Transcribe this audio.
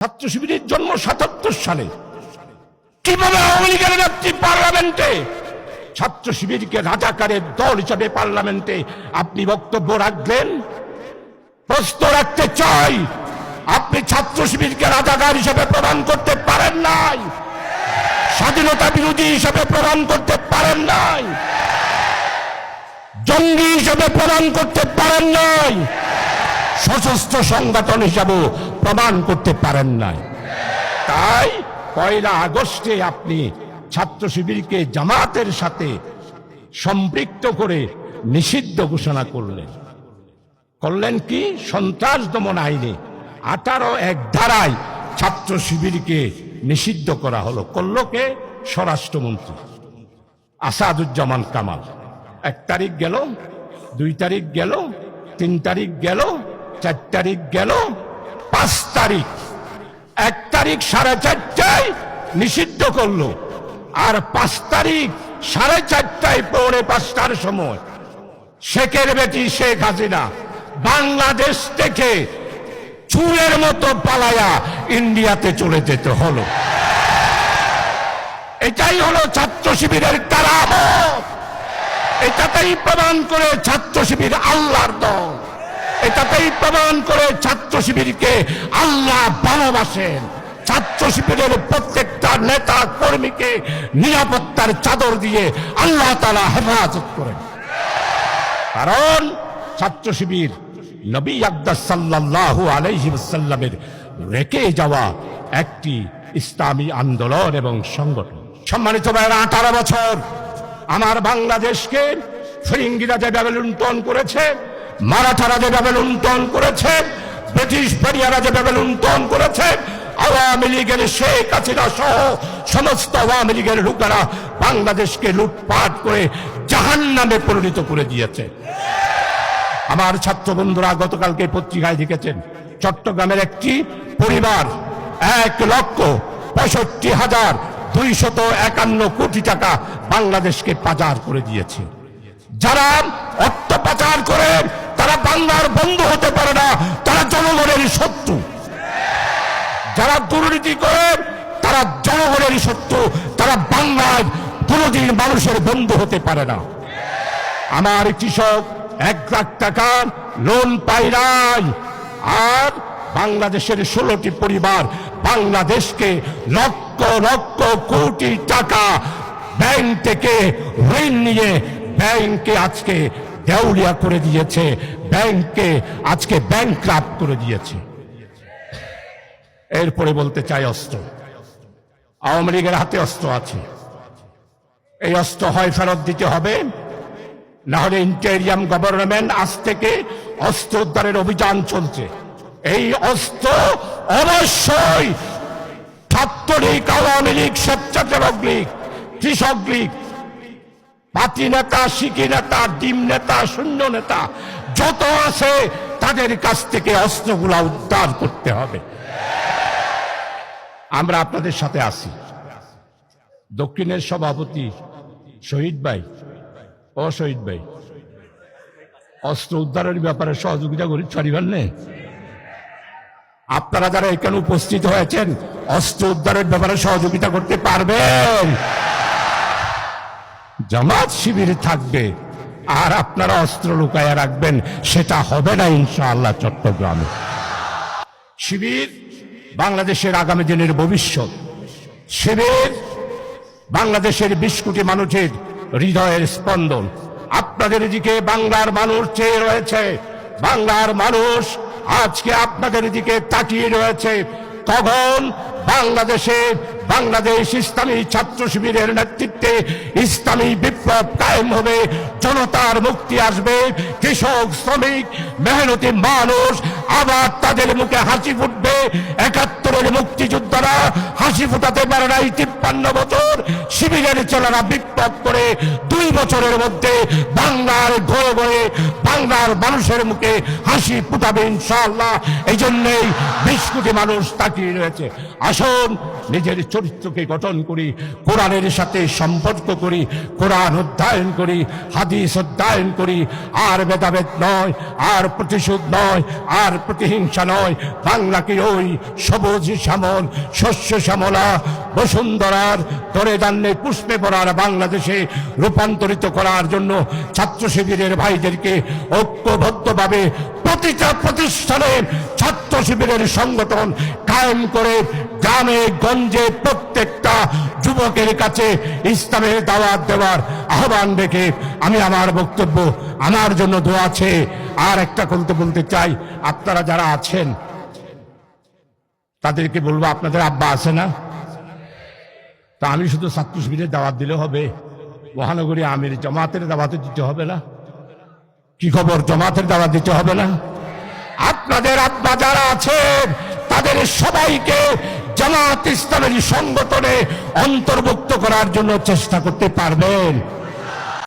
ছাত্র শিবিরের জন্ম সাতাত্তর সালে। কীভাবে আওয়ামী লীগের নেত্রী পার্লামেন্টে? ছাত্র শিবিরকে রাজাকারের দল হিসাবে পার্লামেন্টে আপনি বক্তব্য রাখলেন? প্রশ্ন রাখতে চাই, আপনি ছাত্র শিবিরকে রাজাকার হিসেবে প্রদান করতে পারেন নাই? স্বাধীনতা বিরোধী হিসেবে প্রদান করতে পারেন নাই? জঙ্গি হিসেবে প্রদান করতে পারেন নাই? সশস্ত্র সংগঠন হিসাবেও প্রমাণ করতে পারেন নাই। তাই পয়লা আগস্টে আপনি ছাত্র শিবিরকে জামাতের সাথে সম্পৃক্ত করে নিষিদ্ধ ঘোষণা করলেন। করলেন কি? সন্ত্রাস দমন আইনে আঠারো এক ধারায় ছাত্র শিবিরকে নিষিদ্ধ করা হলো। করল কে? স্বরাষ্ট্রমন্ত্রী আসাদুজ্জামান কামাল। এক তারিখ গেল, দুই তারিখ গেল, তিন তারিখ গেল চার তারিখ গেল, পাঁচ তারিখ। এক তারিখ সাড়ে চারটায় নিষিদ্ধ করল, আর পাঁচ তারিখ সাড়ে চারটায় পৌনে পাঁচটার সময় শেখের বেটি শেখ হাসিনা বাংলাদেশ থেকে চুরের মতো পালায়া ইন্ডিয়াতে চলে যেতে হলো। এটাই হলো ছাত্র শিবিরের কারামত এটাতেই প্রমাণ করে ছাত্র শিবির আল্লাহর দল। এটাতেই প্রমাণ করে ছাত্র শিবিরকে আল্লাহ ভালোবাসেন। ছাত্র শিবিরের প্রত্যেকটা নেতা কর্মীকে নিরাপত্তার চাদর দিয়ে আল্লাহ তালা হেফাজত করেন। কারণ ছাত্র শিবির নবী আকদাস সাল্লাল্লাহু আলাইহি ওয়াসাল্লামের রেখে যাওয়া একটি ইসলামী আন্দোলন এবং সংগঠন। সম্মানিত ভাইয়েরা, আঠারো বছর আমার বাংলাদেশকে ফিরিঙ্গিরা যেভাবে লুণ্ঠন করেছে মারাঠারা যেভাবে লুণ্ঠন করেছে, ব্রিটিশ পেরিয়ারা যেভাবে লুণ্ঠন করেছে, আওয়ামী লীগের শেখ হাসিনা সহ সমস্ত আওয়ামী লীগের লোকেরা বাংলাদেশকে লুটপাট করে জাহান নামে পরিণত করে দিয়েছে। আমার ছাত্র বন্ধুরা, গতকালকে পত্রিকায় লিখেছেন চট্টগ্রামের একটি পরিবার এক লক্ষ পঁয়ষট্টি হাজার দুইশত একান্ন কোটি টাকা বাংলাদেশকে পাচার করে দিয়েছে। যারা বাংলার বন্ধু হতে পারে না, তারা জনগণের শত্রু। যারা দুর্নীতি করে, তারা জনগণের শত্রু। তারা বাংলায় কোনোদিন মানুষের বন্ধু হতে পারে না। আমার কৃষক, এক লাখ টাকা লোন পাই নাই। আর বাংলাদেশের ষোলোটি পরিবার বাংলাদেশকে লক্ষ লক্ষ কোটি টাকা ব্যাংক থেকে ঋণ নিয়ে ব্যাংকে আজকে দেউলিয়া করে দিয়েছে। ব্যাংকে আজকে ব্যাংক করে দিয়েছে। এরপরে বলতে চাই অস্ত্র। আওয়ামী লীগের হাতে অস্ত্র আছে। এই অস্ত্র হয় ফেরত দিতে হবে। না হলে ইন্টেরিয়াম গভর্নমেন্ট আজ থেকে অস্ত্র উদ্ধারের অভিযান চলছে। এই অস্ত্র অবশ্যই ছাত্রলীগ, আওয়ামী লীগ, স্বেচ্ছাসেবক লীগ, কৃষক লীগ, পাতি নেতা শিকি নেতা, ডিম নেতা, শূন্য নেতা যত আছে, তাদের কাছ থেকে অস্ত্রগুলা উদ্ধার করতে হবে। আমরা আপনাদের সাথে আছি। দক্ষিণের সভাপতি শহীদ ভাই ও শহীদ ভাই, অস্ত্র উদ্ধারের ব্যাপারে সহযোগিতা করি ছাড়িবার নেই আপনারা যারা এখানে উপস্থিত হয়েছেন, অস্ত্র উদ্ধারের ব্যাপারে সহযোগিতা করতে পারবেন। জামাত শিবির থাকবে। আর আপনারা অস্ত্র লুকায়া রাখবেন, সেটা হবে না ইনশাআল্লাহ চট্টগ্রামে। শিবির বাংলাদেশের আগামী দিনের ভবিষ্যৎ। শিবির বাংলাদেশের বিশ কোটি মানুষের হৃদয়ের স্পন্দন। আপনাদের দিকে বাংলার মানুষ চেয়ে রয়েছে, বাংলার মানুষ আজকে আপনাদের দিকে তাকিয়ে রয়েছে। কখন বাংলাদেশে বাংলাদেশ ইসলামী ছাত্র শিবিরের নেতৃত্বে ইসলামী বিপ্লব কায়েম হবে। জনতার মুক্তি আসবে। কৃষক, শ্রমিক, মেহনতি মানুষ আবার তাদের মুখে হাসি ফুটবে। একাত্তরের মুক্তিযোদ্ধারা হাসি ফুটাতে পারে নাই, তিপ্পান্ন বছর শিবিরের ছেলেরা বিপ্লব করে দুই বছরের মধ্যে বাংলার ঘরে ঘরে বাংলার মানুষের মুখে হাসি ফুটাবে ইনশাআল্লাহ। এই জন্যেই বিশ কোটি মানুষ তাকিয়ে রয়েছে। আসুন নিজের চরিত্রকে গঠন করি, কোরআনের সাথে সম্পর্ক করি, কোরআন অধ্যয়ন করি, হাদিস অধ্যয়ন করি। আর ভেদাভেদ নয়, আর প্রতিশোধ নয়, আর প্রতিহিংসা নয়। বাংলাকে ওই সবুজ শ্যামল, শস্য শ্যামলা, বসুন্ধরার তরে দান্নে পুষ্পে পড়ার বাংলাদেশে রূপান্তরিত করার জন্য ছাত্র শিবিরের ভাইদেরকে ঐক্যবদ্ধভাবে প্রতিটা প্রতিষ্ঠানে ছাত্র শিবিরের সংগঠন কায়েম করে গ্রামে, গঞ্জে প্রত্যেকটা যুবকের কাছে ইসলামের দাওয়াত দেওয়ার আহ্বান রেখে আমি আমার বক্তব্য, আমার জন্য দোয়া আছে। আর একটা বলতে বলতে চাই, আপনারা যারা আছেন তাদেরকে বলব, আপনাদের আব্বা আছে না? তা আমি শুধু ছাত্র শিবিরের দাওয়াত দিলে হবে। মহানগরী আমির জমাতের দাওয়াতে দিতে হবে না। কি খবর? জমাতের দাওয়াত দিতে হবে না? আপনাদের আব্বা যারা আছেন তাদের সবাইকে জামাত ইসলামের সংগঠনে অন্তর্ভুক্ত করার জন্য চেষ্টা করতে পারবেন।